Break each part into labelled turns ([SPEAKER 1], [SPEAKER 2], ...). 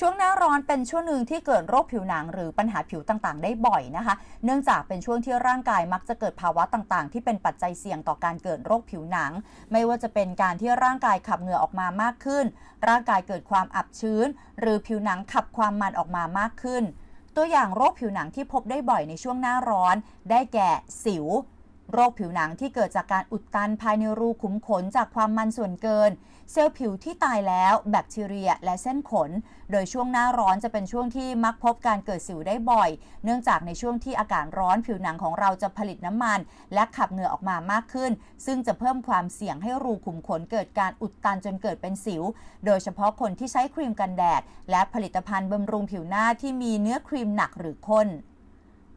[SPEAKER 1] ช่วงหน้าร้อนเป็นช่วงหนึ่งที่เกิดโรคผิวหนังหรือปัญหาผิวต่างๆ ได้บ่อยนะคะ เนื่องจากเป็นช่วงที่ร่างกายมักจะเกิดภาวะต่างๆ ที่เป็นปัจจัยเสี่ยงต่อการเกิดโรคผิวหนัง ไม่ว่าจะเป็นการที่ร่างกายขับเหงื่อออกมามากขึ้น ร่างกายเกิดความอับชื้น หรือผิวหนังขับความมันออกมามากขึ้น ตัวอย่างโรคผิวหนังที่พบได้บ่อยในช่วงหน้าร้อน ได้แก่สิว โรคผิวหนังที่เกิดจากการอุดตันภายในรูขุมขนจากความมันส่วนเกิน เซลล์ผิวที่ตายแล้ว แบคทีเรีย และเส้นขน โดยช่วงหน้าร้อนจะเป็นช่วงที่มักพบการเกิดสิวได้บ่อย เนื่องจากในช่วงที่อากาศร้อนผิวหนังของเราจะผลิตน้ำมัน และขับเหงื่อออกมามากขึ้น ซึ่งจะเพิ่มความเสี่ยงให้รูขุมขนเกิดการอุดตันจนเกิดเป็นสิว โดยเฉพาะคนที่ใช้ครีมกันแดด และผลิตภัณฑ์บำรุงผิวหน้าที่มีเนื้อครีมหนักหรือข้น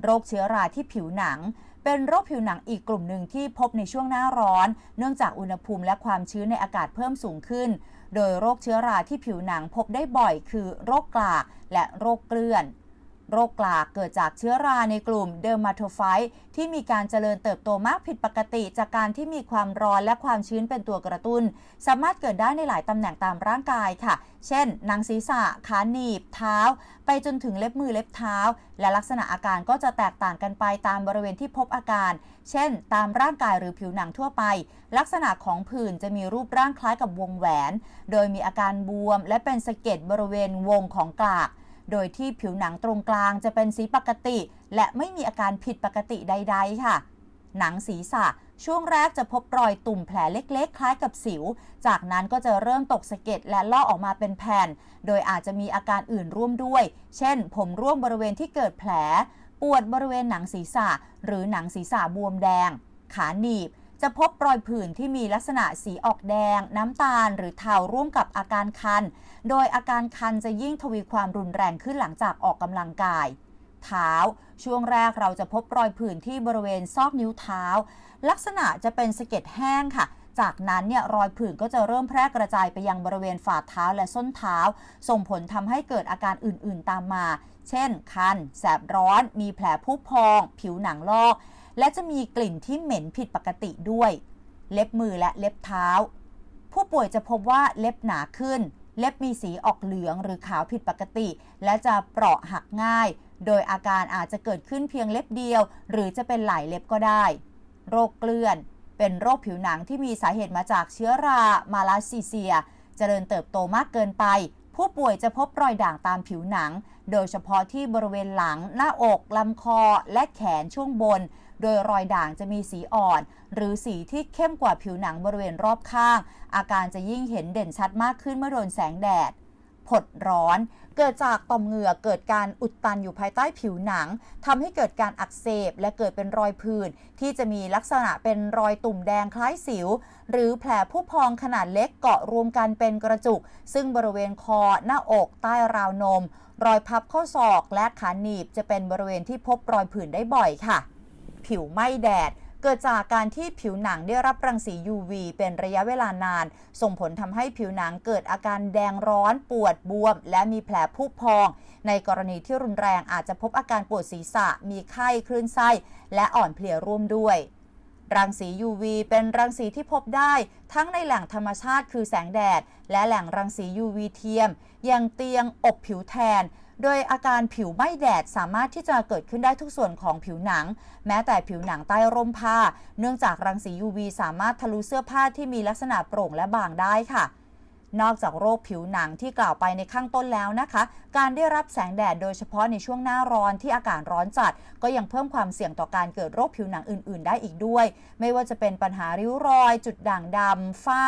[SPEAKER 1] โรคเชื้อราที่ผิวหนัง เป็นโรคผิวหนังอีกกลุ่มหนึ่งที่พบในช่วงหน้าร้อน เนื่องจากอุณหภูมิและความชื้นในอากาศเพิ่มสูงขึ้น โดยโรคเชื้อราที่ผิวหนังพบได้บ่อยคือโรคกลากและโรคเกลื่อน โรคกลากเกิดจากเชื้อราในกลุ่มเดอร์มาโทไฟต์ที่มีการเจริญเติบโตมากผิดปกติ จากการที่มีความร้อนและความชื้นเป็นตัวกระตุ้น สามารถเกิดได้ในหลายตำแหน่งตามร่างกายค่ะ เช่น หนังศีรษะ ขาหนีบ เท้า ไปจนถึงเล็บมือเล็บเท้า และลักษณะอาการก็จะแตกต่างกันไปตามบริเวณที่พบอาการ เช่น ตามร่างกายหรือผิวหนังทั่วไป ลักษณะของผื่นจะมีรูปร่างคล้ายกับวงแหวน โดยมีอาการบวม และเป็นสะเก็ดบริเวณวงของกลาก โดยที่ผิวหนังตรงกลางจะเป็นสีปกติ และไม่มีอาการผิดปกติใด ๆ ค่ะ หนังศีรษะช่วงแรกจะพบรอยตุ่มแผลเล็กๆ คล้ายกับสิว จากนั้นก็จะเริ่มตกสะเก็ดและลอกออกมาเป็นแผ่น โดยอาจจะมีอาการอื่นร่วมด้วย เช่น ผมร่วงบริเวณที่เกิดแผล ปวดบริเวณหนังศีรษะ หรือหนังศีรษะบวมแดง ขาหนีบ จะพบรอยผื่นที่มีลักษณะสีออกแดง น้ำตาล หรือเทาร่วมกับอาการคัน โดยอาการคันจะยิ่งทวีความรุนแรงขึ้นหลังจากออกกำลังกาย เท้า ช่วงแรกเราจะพบรอยผื่นที่บริเวณซอกนิ้วเท้า ลักษณะจะเป็นสะเก็ดแห้งค่ะ จากนั้นเนี่ยรอยผื่นก็จะเริ่มแพร่กระจายไปยังบริเวณฝ่าเท้าและส้นเท้า ส่งผลทำให้เกิดอาการอื่นๆตามมา เช่น คัน แสบร้อน มีแผลพุพอง ผิวหนังลอก และจะมีกลิ่นที่เหม็นผิดปกติด้วย เล็บมือและเล็บเท้า ผู้ป่วยจะพบว่าเล็บหนาขึ้น เล็บมีสีออกเหลืองหรือขาวผิดปกติ และจะเปราะหักง่าย โดยอาการอาจจะเกิดขึ้นเพียงเล็บเดียว หรือจะเป็นหลายเล็บก็ได้ โรคเกลื่อน เป็นโรคผิวหนังที่มีสาเหตุมาจากเชื้อรามาลาซีเซีย เจริญเติบโตมากเกินไปผู้ป่วยจะพบรอยด่างตามผิวหนัง โดยเฉพาะที่บริเวณหลัง หน้าอก ลำคอ และแขนช่วงบน โดยรอยด่างจะมีสีอ่อน หรือสีที่เข้มกว่าผิวหนังบริเวณรอบข้าง อาการจะยิ่งเห็นเด่นชัดมากขึ้นเมื่อโดนแสงแดดผดร้อน เกิดจากต่อมเหงื่อเกิดการอุดตันอยู่ภายใต้ผิวหนังทำให้เกิดการอักเสบและเกิดเป็นรอยผื่นที่จะมีลักษณะเป็นรอยตุ่มแดงคล้ายสิว หรือแผลผู้พองขนาดเล็กเกาะรวมกันเป็นกระจุก ซึ่งบริเวณคอ หน้าอกใต้ราวนม รอยพับข้อศอกและขาหนีบจะเป็นบริเวณที่พบรอยผื่นได้บ่อยค่ะ ผิวไหม้แดด เกิดจากการที่ผิวหนังได้รับรังสี UV เป็นระยะเวลานาน ส่งผลทำให้ผิวหนังเกิดอาการแดงร้อนปวดบวม และมีแผลพุพอง ในกรณีที่รุนแรงอาจจะพบอาการปวดศีรษะ มีไข้คลื่นไส้ และอ่อนเพลียร่วมด้วยรังสี UV เป็นรังสีที่พบได้ทั้งในแหล่งธรรมชาติคือแสงแดด และแหล่งรังสี UV เทียม อย่างเตียงอบผิวแทน โดยอาการผิวไหม้แดดสามารถที่จะเกิดขึ้นได้ทุกส่วนของผิวหนัง แม้แต่ผิวหนังใต้ร่มผ้า เนื่องจากรังสี UV สามารถทะลุเสื้อผ้าที่มีลักษณะโปร่งและบางได้ค่ะนอกจากโรคผิวหนังที่กล่าวไปในข้างต้นแล้วนะคะ การได้รับแสงแดดโดยเฉพาะในช่วงหน้าร้อนที่อากาศร้อนจัด ก็ยังเพิ่มความเสี่ยงต่อการเกิดโรคผิวหนังอื่น ๆ ได้อีกด้วย ไม่ว่าจะเป็นปัญหาริ้วรอย จุดด่างดำฝ้า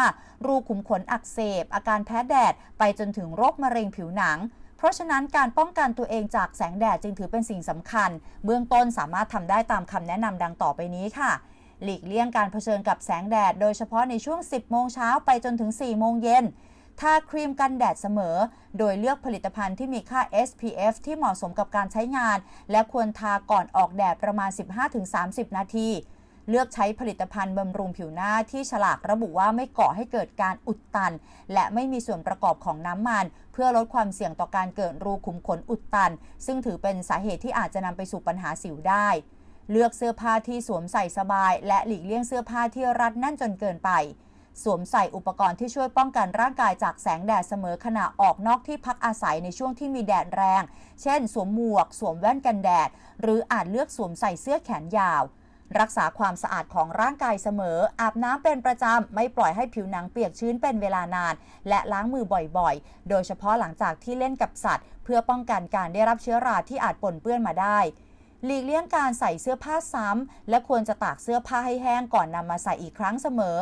[SPEAKER 1] รูขุมขนอักเสบ อาการแพ้แดด ไปจนถึงโรคมะเร็งผิวหนัง เพราะฉะนั้นการป้องกันตัวเองจากแสงแดดจึงถือเป็นสิ่งสำคัญ เบื้องต้นสามารถทำได้ตามคำแนะนำดังต่อไปนี้ค่ะหลีกเลี่ยงการเผชิญกับแสงแดด โดยเฉพาะในช่วง 10 โมงเช้าไปจนถึง 4 โมงเย็น ทาครีมกันแดดเสมอ โดยเลือกผลิตภัณฑ์ที่มีค่า SPF ที่เหมาะสมกับการใช้งาน และควรทาก่อนออกแดดประมาณ 15-30 นาที เลือกใช้ผลิตภัณฑ์บำรุงผิวหน้าที่ฉลากระบุว่าไม่ก่อให้เกิดการอุดตัน และไม่มีส่วนประกอบของน้ำมัน เพื่อลดความเสี่ยงต่อการเกิดรูขุมขนอุดตัน ซึ่งถือเป็นสาเหตุที่อาจจะนำไปสู่ปัญหาสิวได้ เลือกเสื้อผ้าที่สวมใส่สบาย และหลีกเลี่ยงเสื้อผ้าที่รัดแน่นจนเกินไปสวมใส่อุปกรณ์ที่ช่วยป้องกันร่างกายจากแสงแดดเสมอขณะออกนอกที่พักอาศัยในช่วงที่มีแดดแรง เช่น สวมหมวก สวมแว่นกันแดด หรืออาจเลือกสวมใส่เสื้อแขนยาว รักษาความสะอาดของร่างกายเสมอ อาบน้ำเป็นประจำ ไม่ปล่อยให้ผิวหนังเปียกชื้นเป็นเวลานาน และล้างมือบ่อยๆ โดยเฉพาะหลังจากที่เล่นกับสัตว์ เพื่อป้องกันการได้รับเชื้อราที่อาจปนเปื้อนมาได้หลีกเลี่ยงการใส่เสื้อผ้าซ้ำ และควรจะตากเสื้อผ้าให้แห้งก่อนนำมาใส่อีกครั้งเสมอ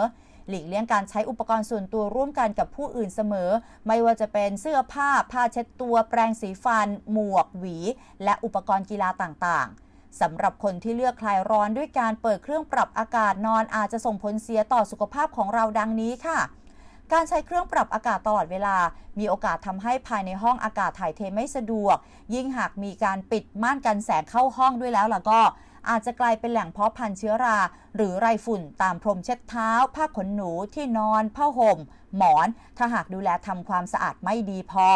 [SPEAKER 1] หลีกเลี่ยงการใช้อุปกรณ์ส่วนตัวร่วมกันกับผู้อื่นเสมอ ไม่ว่าจะเป็นเสื้อผ้า ผ้าเช็ดตัว แปรงสีฟัน หมวก หวี และอุปกรณ์กีฬาต่างๆ สำหรับคนที่เลือกคลายร้อนด้วยการเปิดเครื่องปรับอากาศนอนอาจจะส่งผลเสียต่อสุขภาพของเราดังนี้ค่ะ การใช้เครื่องปรับอากาศตลอดเวลา มีโอกาสทำให้ภายในห้องอากาศถ่ายเทไม่สะดวก ยิ่งหากมีการปิดม่านกันแสงเข้าห้องด้วยแล้วล่ะก็อาจจะกลายเป็นแหล่งเพาะพันธุ์เชื้อรา หรือไรฝุ่นตามพรมเช็ดเท้า ผ้าขนหนูที่นอน ผ้าห่ม หมอน ถ้าหากดูแลทำความสะอาดไม่ดีพอ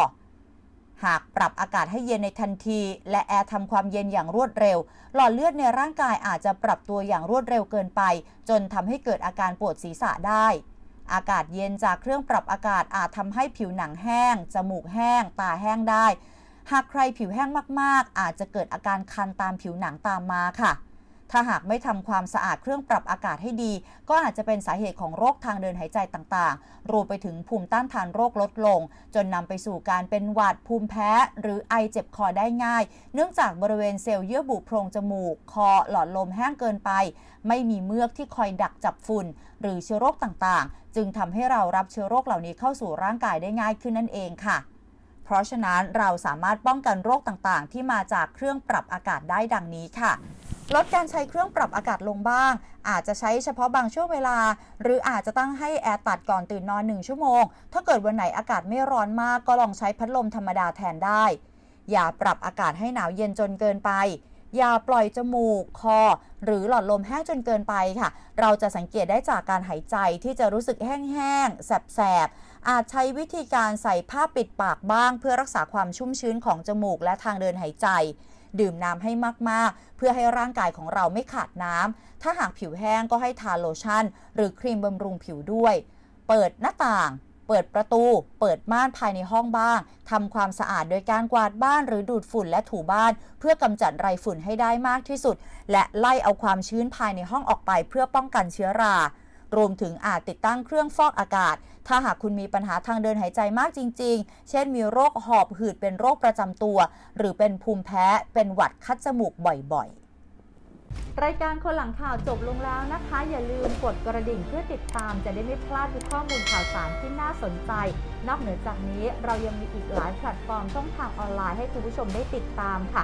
[SPEAKER 1] หากปรับอากาศให้เย็นในทันที และแอร์ทำความเย็นอย่างรวดเร็ว หลอดเลือดในร่างกายอาจจะปรับตัวอย่างรวดเร็วเกินไป จนทำให้เกิดอาการปวดศีรษะได้ อากาศเย็นจากเครื่องปรับอากาศอาจทำให้ผิวหนังแห้ง จมูกแห้ง ตาแห้งได้ หากใครผิวแห้งมากๆ อาจจะเกิดอาการคันตามผิวหนังตามมาค่ะ ถ้าหากไม่ทำความสะอาดเครื่องปรับอากาศให้ดี ก็อาจจะเป็นสาเหตุของโรคทางเดินหายใจต่างๆ รวมไปถึงภูมิต้านทานโรคลดลง จนนำไปสู่การเป็นหวัดภูมิแพ้ หรือไอเจ็บคอได้ง่าย เนื่องจากบริเวณเซลล์เยื่อบุโพรงจมูก คอหลอดลมแห้งเกินไป ไม่มีเมือกที่คอยดักจับฝุ่น หรือเชื้อโรคต่างๆ จึงทำให้เรารับเชื้อโรคเหล่านี้เข้าสู่ร่างกายได้ง่ายขึ้นนั่นเองค่ะเพราะฉะนั้นเราสามารถป้องกันโรคต่างๆ ที่มาจากเครื่องปรับอากาศได้ดังนี้ค่ะ ลดการใช้เครื่องปรับอากาศลงบ้าง อาจจะใช้เฉพาะบางช่วงเวลา หรืออาจจะตั้งให้แอร์ตัดก่อนตื่นนอน 1 ชั่วโมง ถ้าเกิดวันไหนอากาศไม่ร้อนมากก็ลองใช้พัดลมธรรมดาแทนได้ อย่าปรับอากาศให้หนาวเย็นจนเกินไป อย่าปล่อยจมูก คอ หรือหลอดลมแห้งจนเกินไปค่ะ เราจะสังเกตได้จากการหายใจที่จะรู้สึกแห้งๆ แสบๆ อาจใช้วิธีการใส่ผ้าปิดปากบ้าง เพื่อรักษาความชุ่มชื้นของจมูกและทางเดินหายใจ ดื่มน้ำให้มากๆ เพื่อให้ร่างกายของเราไม่ขาดน้ำ ถ้าหากผิวแห้งก็ให้ทาโลชั่น หรือครีมบำรุงผิวด้วย เปิดหน้าต่างเปิดประตู เปิดม่านภายในห้องบ้าง ทำความสะอาดโดยการกวาดบ้านหรือดูดฝุ่นและถูบ้าน เพื่อกำจัดไรฝุ่นให้ได้มากที่สุด และไล่เอาความชื้นภายในห้องออกไปเพื่อป้องกันเชื้อรา รวมถึงอาจติดตั้งเครื่องฟอกอากาศ ถ้าหากคุณมีปัญหาทางเดินหายใจมากจริง ๆ เช่นมีโรคหอบหืดเป็นโรคประจำตัว หรือเป็นภูมิแพ้ เป็นหวัดคัดจมูกบ่อยๆรายการคนหลังข่าวจบลงแล้วนะคะ อย่าลืมกดกระดิ่งเพื่อติดตามจะได้ไม่พลาดทุกข้อมูลข่าวสารที่น่าสนใจ นอกเหนือจากนี้เรายังมีอีกหลายแพลตฟอร์มช่องทางออนไลน์ให้คุณผู้ชมได้ติดตามค่ะ